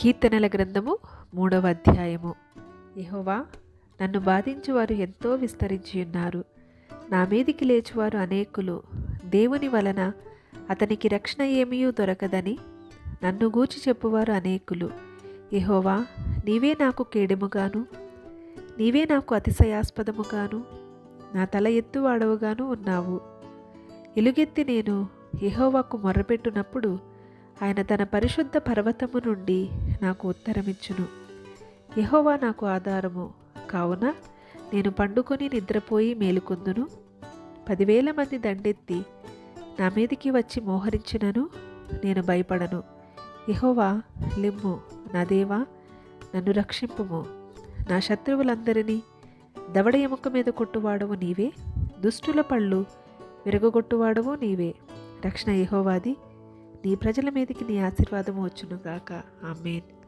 కీర్తనల గ్రంథము మూడవ అధ్యాయము. యహోవా నన్ను బాధించువారు ఎంతో విస్తరించి ఉన్నారు. నా మీదికి లేచువారు అనేకులు. దేవుని వలన అతనికి రక్షణ ఏమీ దొరకదని నన్ను గూచి చెప్పువారు అనేకులు. యహోవా నీవే నాకు కేడెముగాను. నీవే నాకు అతిశయాస్పదముగాను. నా తల ఎత్తువాడవుగాను ఉన్నావు. ఎలుగెత్తి నేను యహోవాకు మొర్రపెట్టునప్పుడు ఆయన తన పరిశుద్ధ పర్వతము నుండి నాకు ఉత్తరమిచ్చును. యహోవా నాకు ఆధారము. కావున నేను పండుకొని నిద్రపోయి మేలుకొందును. పదివేల మంది దండెత్తి నా మీదికి వచ్చి మోహరించినను నేను భయపడను. యహోవా లిమ్ము నా దేవా నన్ను రక్షింపుము. నా శత్రువులందరినీ దవడ ఎముక మీద కొట్టువాడవు నీవే. దుష్టుల పళ్ళు విరగొట్టువాడవు నీవే. రక్షణ యహోవాది. నీ ప్రజల మీదకి నీ ఆశీర్వాదము వచ్చునుగాక ఆమెన్.